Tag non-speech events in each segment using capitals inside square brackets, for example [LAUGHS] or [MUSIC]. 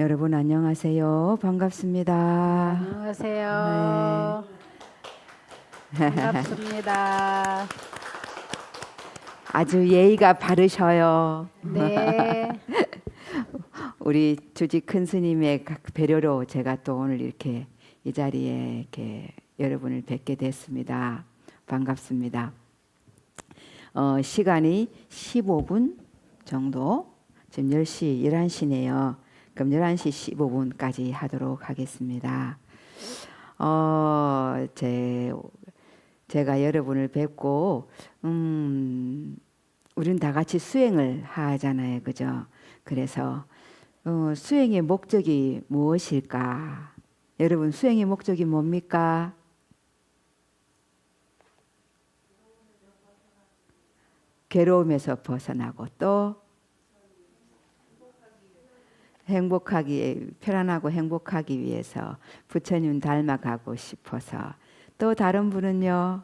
여러분 안녕하세요. 반갑습니다. 안녕하세요. 반갑습니다. [LAUGHS] 아주 예의가 바르셔요. 네. [LAUGHS] 우리 주지 큰 스님의 각 배려로 제가 또 오늘 이렇게 이 자리에 이렇게 여러분을 뵙게 됐습니다. 반갑습니다. 어, 시간이 15분 정도 지금 10시 11시네요. 그럼 11시 15분까지 하도록 하겠습니다. 어, 제 제가 여러분을 뵙고 음, 우린 다 같이 수행을 하잖아요. 그죠? 그래서 어, 수행의 목적이 무엇일까? 여러분 수행의 목적이 뭡니까? 괴로움에서 벗어나고 또 행복하기 편안하고 행복하기 위해서 부처님 닮아가고 싶어서. 또 다른 분은요?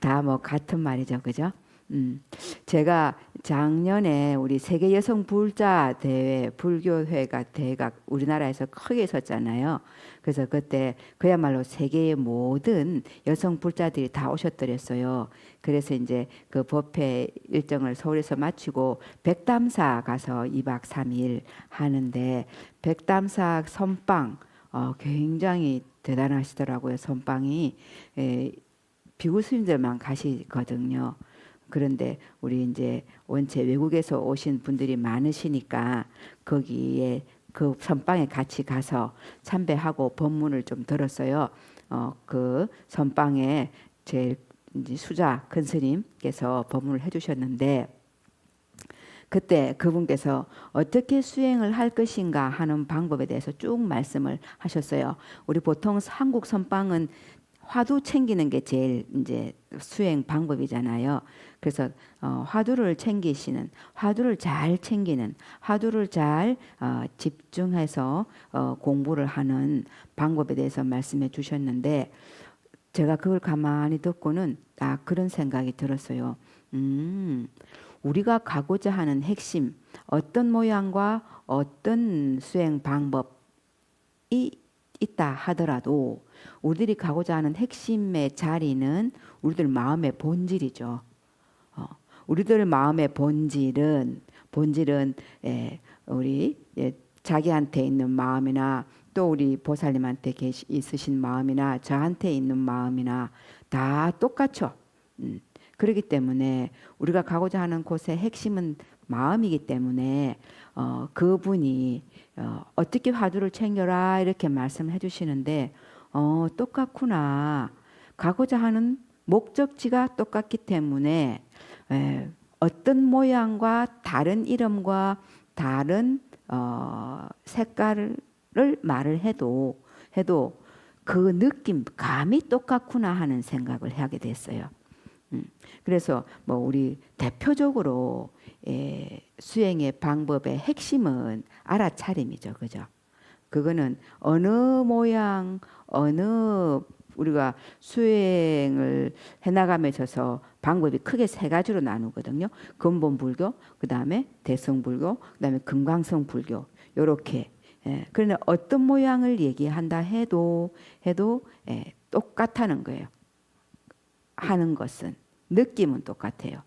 다 뭐 같은 말이죠. 그죠 음 제가 작년에 우리 세계 여성 불자 대회 불교회가 대회가 우리나라에서 크게 있었잖아요 그래서 그때 그야말로 세계의 모든 여성 불자들이 다 오셨더랬어요 그래서 이제 그 법회 일정을 서울에서 마치고 백담사 가서 2박 3일 하는데 백담사 선빵 어, 굉장히 대단하시더라고요. 선빵이 에, 비구 스님들만 가시거든요. 그런데 우리 이제 원체 외국에서 오신 분들이 많으시니까 거기에 그 선방에 같이 가서 참배하고 법문을 좀 들었어요. 어, 그 선방에 제일 수자 큰 스님께서 법문을 해주셨는데 그때 그분께서 어떻게 수행을 할 것인가 하는 방법에 대해서 쭉 말씀을 하셨어요. 우리 보통 한국 선방은 화두 챙기는 게 제일 이제 수행 방법이잖아요. 그래서 어, 화두를 챙기시는, 화두를 잘 챙기는, 화두를 잘 어, 집중해서 어, 공부를 하는 방법에 대해서 말씀해 주셨는데 제가 그걸 가만히 듣고는 아 그런 생각이 들었어요. 음. 우리가 가고자 하는 핵심, 어떤 모양과 어떤 수행 방법이 있다 하더라도 우리들이 가고자 하는 핵심의 자리는 우리들 마음의 본질이죠. 어, 우리들 마음의 본질은 본질은 예, 우리 예, 자기한테 있는 마음이나 또 우리 보살님한테 계시, 있으신 마음이나 저한테 있는 마음이나 다 똑같죠. 음. 그렇기 때문에 우리가 가고자 하는 곳의 핵심은 마음이기 때문에 어, 그분이 어, 어떻게 화두를 챙겨라 이렇게 말씀해 주시는데 어, 똑같구나 가고자 하는 목적지가 똑같기 때문에 에, 어떤 모양과 다른 이름과 다른 어, 색깔을 말을 해도 해도 그 느낌 감이 똑같구나 하는 생각을 하게 됐어요. 음, 그래서 뭐 우리 대표적으로 예, 수행의 방법의 핵심은 알아차림이죠, 그죠? 그거는 어느 모양, 어느 우리가 수행을 해나감에 있어서 방법이 크게 세 가지로 나누거든요. 근본 불교, 그 다음에 대성 불교, 그 다음에 금강성 불교. 요렇게. 예, 그러나 어떤 모양을 얘기한다 해도 해도 예, 똑같다는 거예요. 하는 것은 느낌은 똑같아요.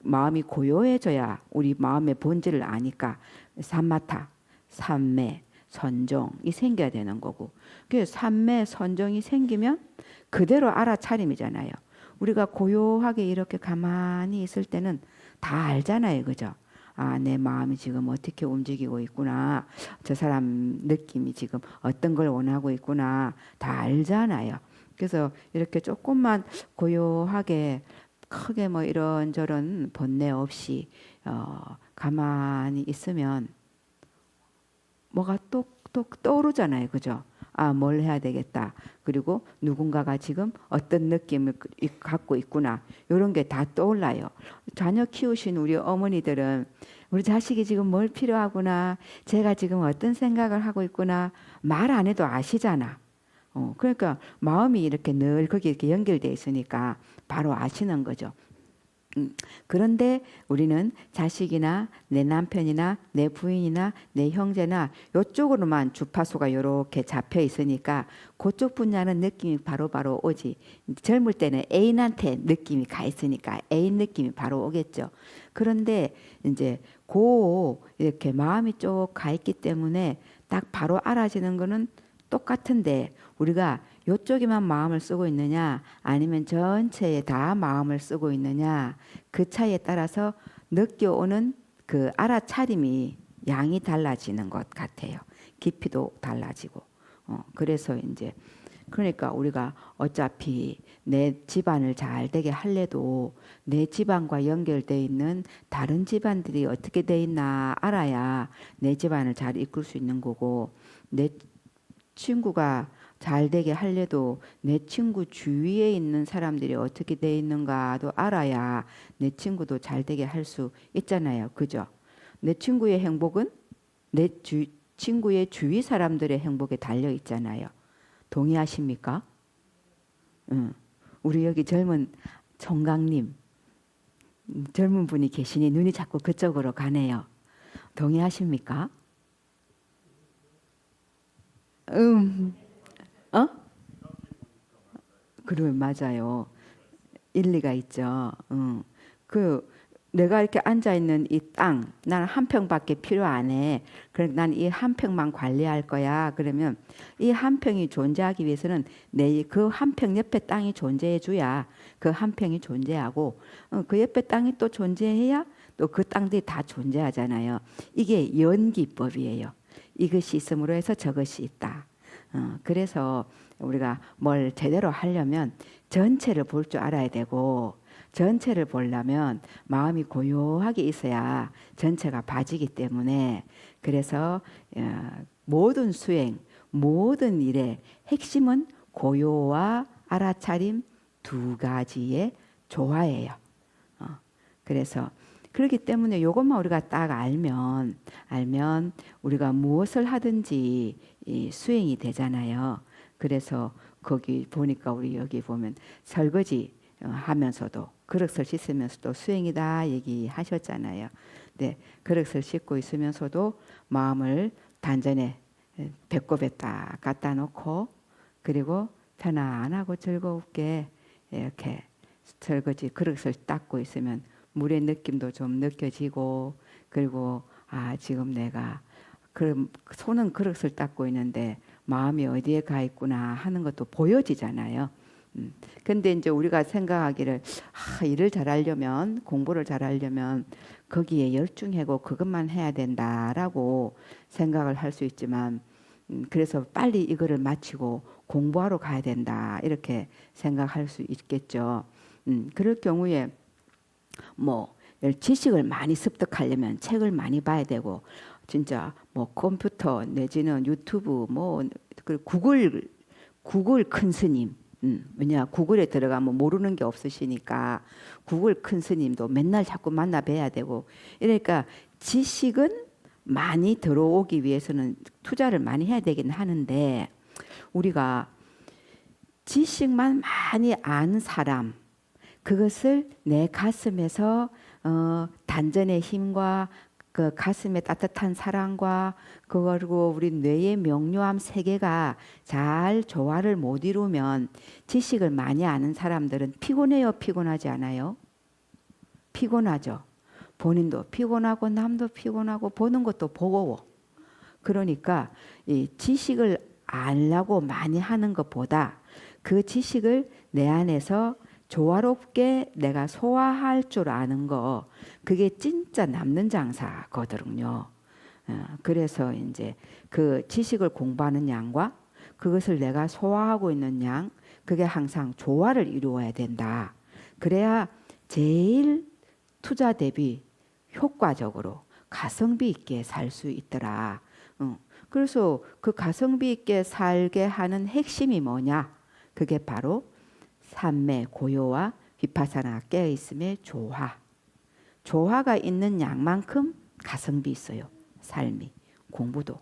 마음이 고요해져야 우리 마음의 본질을 아니까 삼마타, 삼매, 선정이 생겨야 되는 거고. 그 삼매, 선정이 생기면 그대로 알아차림이잖아요. 우리가 고요하게 이렇게 가만히 있을 때는 다 알잖아요. 그죠? 아, 내 마음이 지금 어떻게 움직이고 있구나. 저 사람 느낌이 지금 어떤 걸 원하고 있구나. 다 알잖아요. 그래서 이렇게 조금만 고요하게 크게 뭐 이런저런 번뇌 없이 어, 가만히 있으면 뭐가 똑똑 떠오르잖아요. 그죠? 아, 뭘 해야 되겠다. 그리고 누군가가 지금 어떤 느낌을 갖고 있구나. 이런 게 다 떠올라요. 자녀 키우신 우리 어머니들은 우리 자식이 지금 뭘 필요하구나. 제가 지금 어떤 생각을 하고 있구나. 말 안 해도 아시잖아. 어, 그러니까 마음이 이렇게 늘 거기 이렇게 연결돼 있으니까 바로 아시는 거죠. 음, 그런데 우리는 자식이나 내 남편이나 내 부인이나 내 형제나 요쪽으로만 주파수가 요렇게 잡혀 있으니까 그쪽 분야는 느낌이 바로 바로 오지. 젊을 때는 애인한테 느낌이 가 있으니까 애인 느낌이 바로 오겠죠. 그런데 이제 고 이렇게 마음이 쭉 가 있기 때문에 딱 바로 알아지는 거는 똑같은데 우리가 요쪽에만 마음을 쓰고 있느냐 아니면 전체에 다 마음을 쓰고 있느냐 그 차이에 따라서 느껴오는 그 알아차림이 양이 달라지는 것 같아요. 깊이도 달라지고 어, 그래서 이제 그러니까 우리가 어차피 내 집안을 잘 되게 할래도 내 집안과 연결돼 있는 다른 집안들이 어떻게 돼 있나 알아야 내 집안을 잘 이끌 수 있는 거고 내 친구가 잘 되게 하려도 내 친구 주위에 있는 사람들이 어떻게 돼 있는가도 알아야 내 친구도 잘 되게 할 수 있잖아요. 그죠? 내 친구의 행복은 내 주, 친구의 주위 사람들의 행복에 달려 있잖아요. 동의하십니까? 응. 우리 여기 젊은 음, 젊은 분이 계시니 눈이 자꾸 그쪽으로 가네요. 동의하십니까? 음, 어? 그러면 맞아요. 일리가 있죠. 응. 그 내가 이렇게 앉아 있는 이 땅, 나는 한 평밖에 필요 안 해. 그래, 난이 한 평만 관리할 거야. 그러면 이 한 평이 존재하기 위해서는 내 그 한 평 옆에 땅이 존재해 줘야 그 한 평이 존재하고 어, 그 옆에 땅이 또 존재해야 또 그 땅들이 다 존재하잖아요. 이게 연기법이에요. 이것이 있음으로 해서 저것이 있다. 어, 그래서 우리가 뭘 제대로 하려면 전체를 볼 줄 알아야 되고 전체를 보려면 마음이 고요하게 있어야 전체가 봐지기 때문에 그래서 어, 모든 수행, 모든 일의 핵심은 고요와 알아차림 두 가지의 조화예요. 어, 그래서 그렇기 때문에 이것만 우리가 딱 알면 알면 우리가 무엇을 하든지 이 수행이 되잖아요. 그래서 거기 보니까 우리 여기 보면 설거지 어, 하면서도 그릇을 씻으면서도 수행이다 얘기하셨잖아요. 네, 그릇을 씻고 있으면서도 마음을 단전에 배꼽에 딱 갖다 놓고 그리고 편안하고 즐겁게 이렇게 설거지 그릇을 닦고 있으면 물의 느낌도 좀 느껴지고 그리고 아 지금 내가 그 손은 그릇을 닦고 있는데 마음이 어디에 가 있구나 하는 것도 보여지잖아요. 음. 근데 이제 우리가 생각하기를 아, 일을 잘하려면 공부를 잘하려면 거기에 열중하고 그것만 해야 된다라고 생각을 할 수 있지만 음, 그래서 빨리 이거를 마치고 공부하러 가야 된다 이렇게 생각할 수 있겠죠. 음, 그럴 경우에 뭐 지식을 많이 습득하려면 책을 많이 봐야 되고 진짜 뭐 컴퓨터 내지는 유튜브 뭐그 구글 구글 큰 스님. 음, 왜냐 구글에 들어가면 모르는 게 없으시니까 구글 큰 스님도 맨날 자꾸 만나 뵈야 되고. 이러니까 지식은 많이 들어오기 위해서는 투자를 많이 해야 되긴 하는데 우리가 지식만 많이 아는 사람 그것을 내 가슴에서 어, 단전의 힘과 그 가슴의 따뜻한 사랑과 그리고 우리 뇌의 명료함 세 개가 잘 조화를 못 이루면 지식을 많이 아는 사람들은 피곤해요, 피곤하지 않아요? 피곤하죠. 본인도 피곤하고 남도 피곤하고 보는 것도 버거워. 그러니까 이 지식을 알려고 많이 하는 것보다 그 지식을 내 안에서 조화롭게 내가 소화할 줄 아는 거 그게 진짜 남는 장사거든요. 어, 그래서 이제 그 지식을 공부하는 양과 그것을 내가 소화하고 있는 양 그게 항상 조화를 이루어야 된다. 그래야 제일 투자 대비 효과적으로 가성비 있게 살 수 있더라. 어, 그래서 그 가성비 있게 살게 하는 핵심이 뭐냐? 그게 바로 삼매 고요와 비파사나 깨어 있음의 조화. 조화가 있는 양만큼 가성비 있어요. 삶이 공부도.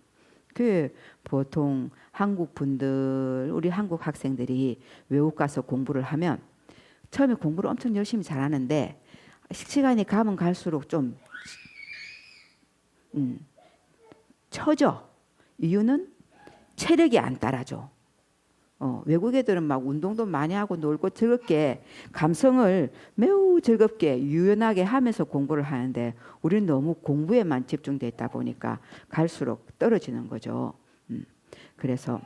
그 보통 한국 분들 우리 한국 학생들이 외국 가서 공부를 하면 처음에 공부를 엄청 열심히 잘하는데 시간이 가면 갈수록 좀 음, 처져. 이유는 체력이 안 따라줘. 어, 외국 애들은 막 운동도 많이 하고 놀고 즐겁게 감성을 매우 즐겁게 유연하게 하면서 공부를 하는데 우리는 너무 공부에만 집중돼 있다 보니까 갈수록 떨어지는 거죠. 음, 그래서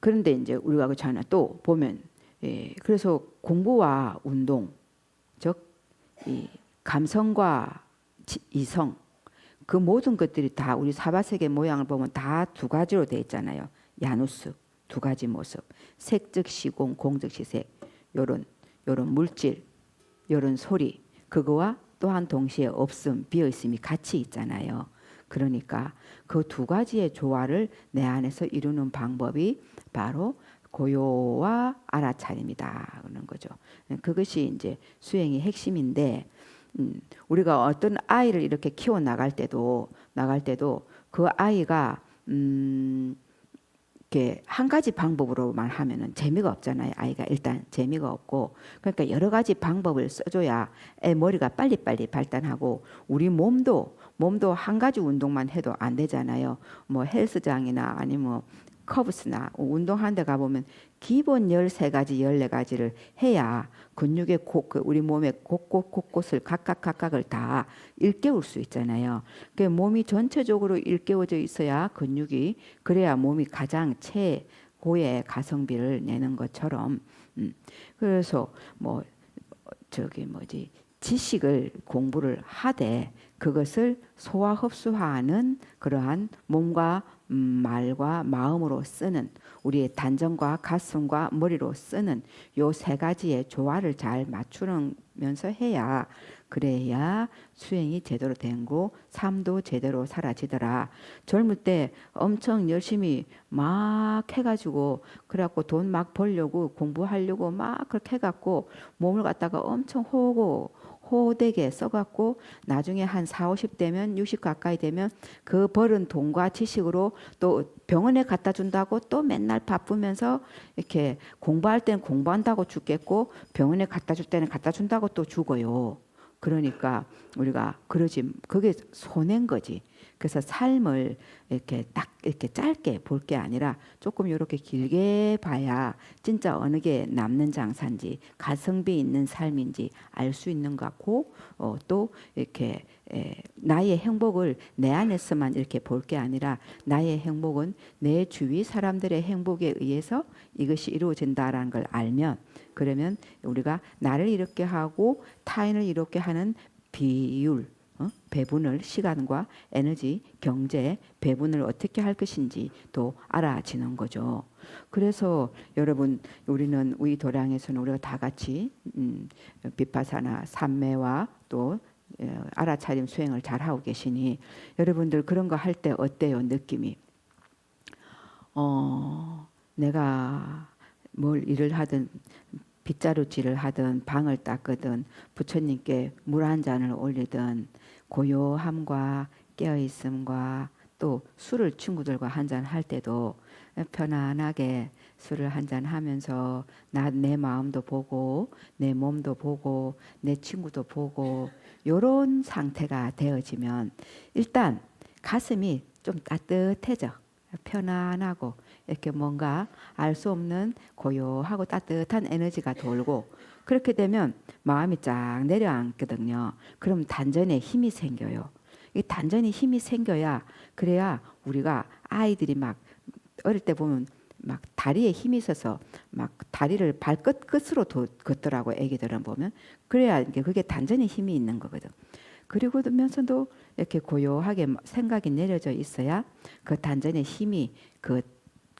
그런데 이제 우리가 그잖아 또 보면 예, 그래서 공부와 운동 즉 이 감성과 지- 이성 그 모든 것들이 다 우리 사바세계 모양을 보면 다 두 가지로 돼 있잖아요. 야누스 두 가지 모습, 색즉 시공, 공즉 시색, 요런 요런 물질, 요런 소리 그거와 또한 동시에 없음, 비어 있음이 같이 있잖아요. 그러니까 그 두 가지의 조화를 내 안에서 이루는 방법이 바로 고요와 알아차림이다 그러는 거죠. 그것이 이제 수행의 핵심인데 음, 우리가 어떤 아이를 이렇게 키워 나갈 때도 나갈 때도 그 아이가 음, 이렇게 한 가지 방법으로만 하면은 재미가 없잖아요. 아이가 일단 재미가 없고 그러니까 여러 가지 방법을 써줘야 애 머리가 빨리빨리 발달하고 우리 몸도 몸도 한 가지 운동만 해도 안 되잖아요. 뭐 헬스장이나 아니면 뭐 커브스나 운동하는 데 가보면 기본 13가지, 14가지를 해야 근육의 곳, 그 우리 몸의 곳곳, 곳곳을 각각 각각을 다 일깨울 수 있잖아요. 그 몸이 전체적으로 일깨워져 있어야 근육이 그래야 몸이 가장 최고의 가성비를 내는 것처럼 음. 그래서 뭐 저기 뭐지 지식을 공부를 하되 그것을 소화 흡수하는 그러한 몸과 음, 말과 마음으로 쓰는 우리의 단정과 가슴과 머리로 쓰는 요 세 가지의 조화를 잘 맞추면서 해야 그래야 수행이 제대로 된고 삶도 제대로 사라지더라. 젊을 때 엄청 열심히 막 해가지고 그래갖고 돈 막 벌려고 공부하려고 막 그렇게 해갖고 몸을 갖다가 엄청 호고 호되게 써갖고 나중에 한 4, 50대면 60 가까이 되면 그 벌은 돈과 지식으로 또 병원에 갖다 준다고 또 맨날 바쁘면서 이렇게 공부할 때는 공부한다고 죽겠고 병원에 갖다 줄 때는 갖다 준다고 또 죽어요. 그러니까 우리가 그러지 그게 손해인 거지. 그래서 삶을 이렇게 딱 이렇게 짧게 볼 게 아니라 조금 이렇게 길게 봐야 진짜 어느 게 남는 장사인지 가성비 있는 삶인지 알 수 있는 것 같고 어, 또 이렇게 에, 나의 행복을 내 안에서만 이렇게 볼 게 아니라 나의 행복은 내 주위 사람들의 행복에 의해서 이것이 이루어진다라는 걸 알면 그러면 우리가 나를 이렇게 하고 타인을 이렇게 하는 비율 어? 배분을 시간과 에너지, 경제 배분을 어떻게 할 것인지 또 알아지는 거죠. 그래서 여러분 우리는 우리 도량에서는 우리가 다 같이 음, 비파사나 삼매와 또 어, 알아차림 수행을 잘 하고 계시니 여러분들 그런 거 할 때 어때요 느낌이? 어 내가 뭘 일을 하든 빗자루질을 하든 방을 닦거든 부처님께 물 한 잔을 올리든 고요함과 깨어있음과 또 술을 친구들과 한잔 할 때도 편안하게 술을 한잔 하면서 나 내 마음도 보고 내 몸도 보고 내 친구도 보고 요런 상태가 되어지면 일단 가슴이 좀 따뜻해져. 편안하고 이렇게 뭔가 알 수 없는 고요하고 따뜻한 에너지가 돌고 그렇게 되면 마음이 쫙 내려앉거든요. 그럼 단전에 힘이 생겨요. 이 단전에 힘이 생겨야 그래야 우리가 아이들이 막 어릴 때 보면 막 다리에 힘이 있어서 막 다리를 발끝 끝으로 도- 걷더라고 애기들은 보면 그래야 이게 그게 단전에 힘이 있는 거거든. 그리고 면서도 이렇게 고요하게 생각이 내려져 있어야 그 단전의 힘이 그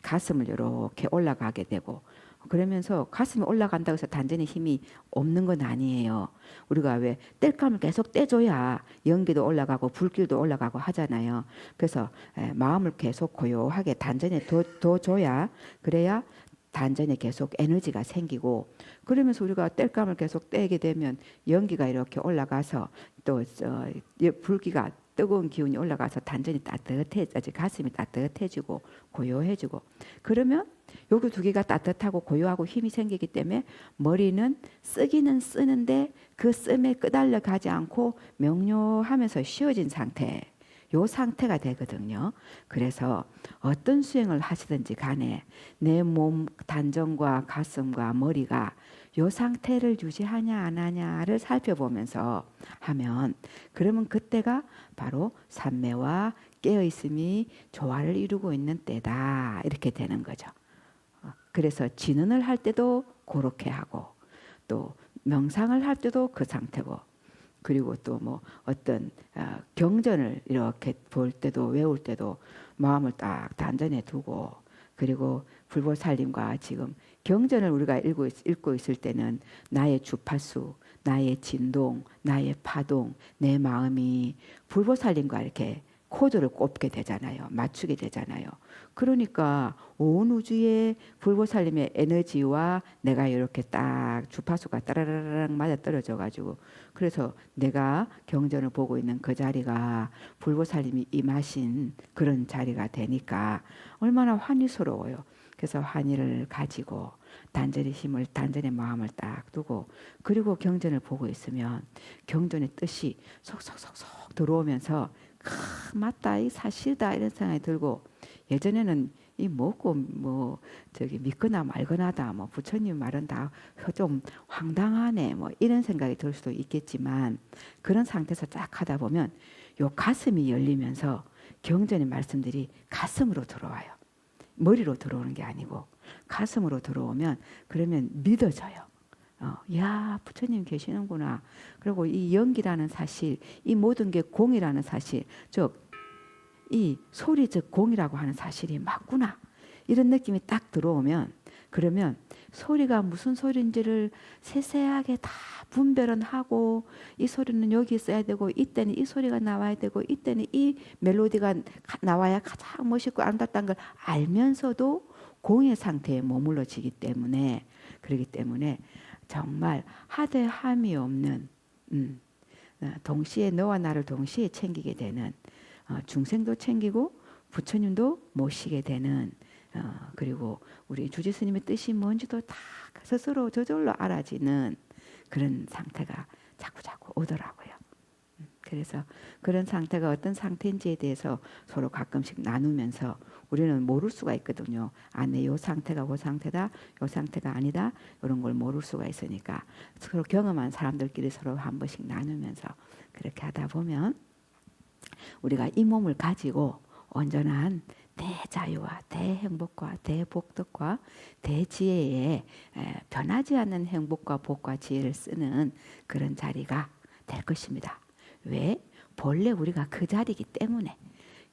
가슴을 이렇게 올라가게 되고 그러면서 가슴이 올라간다고 해서 단전의 힘이 없는 건 아니에요. 우리가 왜 뗄감을 계속 떼줘야 연기도 올라가고 불길도 올라가고 하잖아요. 그래서 에, 마음을 계속 고요하게 단전에 더, 더 줘야 그래야 단전에 계속 에너지가 생기고 그러면서 우리가 뗄감을 계속 떼게 되면 연기가 이렇게 올라가서 또 저, 예, 불기가 뜨거운 기운이 올라가서 단전이 따뜻해, 아주 가슴이 따뜻해지고 고요해지고 그러면 여기 두 개가 따뜻하고 고요하고 힘이 생기기 때문에 머리는 쓰기는 쓰는데 그 씀에 끄달려 가지 않고 명료하면서 쉬어진 상태. 요 상태가 되거든요. 그래서 어떤 수행을 하시든지 간에 내 몸 단전과 가슴과 머리가 요 상태를 유지하냐 안 하냐를 살펴보면서 하면 그러면 그때가 바로 삼매와 깨어 있음이 조화를 이루고 있는 때다 이렇게 되는 거죠. 어, 그래서 진언을 할 때도 그렇게 하고 또 명상을 할 때도 그 상태고 그리고 또 뭐 어떤 어, 경전을 이렇게 볼 때도 외울 때도 마음을 딱 단전에 두고 그리고 불보살님과 지금 경전을 우리가 읽고, 있, 읽고 있을 때는 나의 주파수, 나의 진동, 나의 파동, 내 마음이 불보살님과 이렇게 코드를 꼽게 되잖아요. 맞추게 되잖아요. 그러니까 온 우주의 불보살님의 에너지와 내가 이렇게 딱 주파수가 따라라락 맞아 떨어져 가지고 그래서 내가 경전을 보고 있는 그 자리가 불보살님이 임하신 그런 자리가 되니까 얼마나 환희스러워요. 그래서 환희를 가지고 단전의 힘을 단전의 마음을 딱 두고 그리고 경전을 보고 있으면 경전의 뜻이 속속속속 들어오면서 크, 맞다 이 사실이다 이런 생각이 들고 예전에는 이 뭐고 뭐 저기 믿거나 말거나다 뭐 부처님 말은 다 좀 황당하네 뭐 이런 생각이 들 수도 있겠지만 그런 상태에서 쫙 하다 보면 요 가슴이 열리면서 경전의 말씀들이 가슴으로 들어와요. 머리로 들어오는 게 아니고 가슴으로 들어오면 그러면 믿어져요. 어, 야 부처님 계시는구나. 그리고 이 연기라는 사실, 이 모든 게 공이라는 사실, 즉 이 소리 즉 공이라고 하는 사실이 맞구나. 이런 느낌이 딱 들어오면 그러면 소리가 무슨 소리인지를 세세하게 다 분별은 하고 이 소리는 여기 있어야 되고 이때는 이 소리가 나와야 되고 이때는 이 멜로디가 가- 나와야 가장 멋있고 아름답다는 걸 알면서도 공의 상태에 머물러지기 때문에 그렇기 때문에 정말 하대함이 없는 음, 어, 동시에 너와 나를 동시에 챙기게 되는 어, 중생도 챙기고 부처님도 모시게 되는 어, 그리고 우리 주지 스님의 뜻이 뭔지도 다 스스로 저절로 알아지는 그런 상태가 자꾸 자꾸 오더라고요. 음, 그래서 그런 상태가 어떤 상태인지에 대해서 서로 가끔씩 나누면서 우리는 모를 수가 있거든요. 아, 내 요 상태가 그 상태다, 요 상태가 아니다, 이런 걸 모를 수가 있으니까 서로 경험한 사람들끼리 서로 한 번씩 나누면서 그렇게 하다 보면 우리가 이 몸을 가지고 온전한 대자유와 대행복과 대복덕과 대지혜의 에, 변하지 않는 행복과 복과 지혜를 쓰는 그런 자리가 될 것입니다. 왜? 본래 우리가 그 자리이기 때문에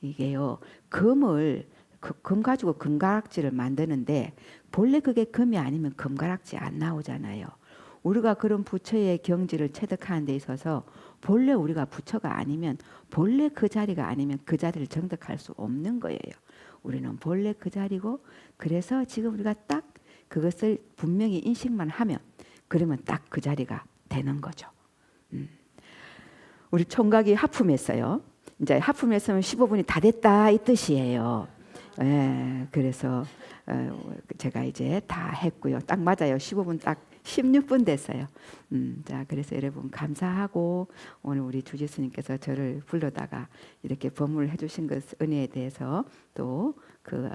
이게요 금을 그, 금 가지고 금가락지를 만드는데 본래 그게 금이 아니면 금가락지 안 나오잖아요. 우리가 그런 부처의 경지를 체득하는 데 있어서 본래 우리가 부처가 아니면 본래 그 자리가 아니면 그 자리를 정득할 수 없는 거예요. 우리는 본래 그 자리고 그래서 지금 우리가 딱 그것을 분명히 인식만 하면 그러면 딱 그 자리가 되는 거죠. 음. 우리 총각이 하품했어요. 이제 하품했으면 15분이 다 됐다 이 뜻이에요. 예, 그래서 어, 제가 이제 다 했고요. 딱 맞아요. 15분 딱 16분 됐어요. 음, 자, 그래서 여러분 감사하고 오늘 우리 주지 스님께서 저를 불러다가 이렇게 법문을 해주신 것 은혜에 대해서 또 그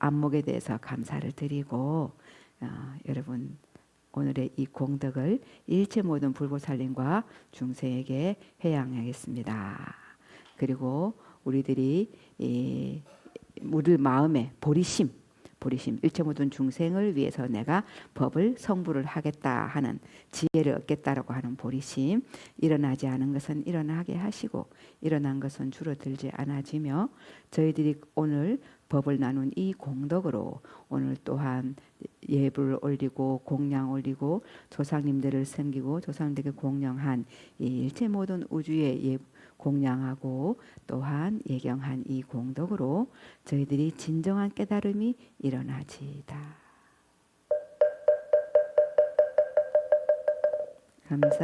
안목에 대해서 감사를 드리고 어, 여러분 오늘의 이 공덕을 일체 모든 불보살님과 중생에게 회양하겠습니다. 그리고 우리들이 이 우리 마음에 보리심, 보리심 일체 모든 중생을 위해서 내가 법을 성불을 하겠다 하는 지혜를 얻겠다라고 하는 보리심 일어나지 않은 것은 일어나게 하시고 일어난 것은 줄어들지 않아지며 저희들이 오늘 법을 나눈 이 공덕으로 오늘 또한 예불 올리고 공양 올리고 조상님들을 섬기고 조상님들에게 공양한 이 일체 모든 우주의 예, 공양하고 또한 예경한 이 공덕으로 저희들이 진정한 깨달음이 일어나지이다. 감사.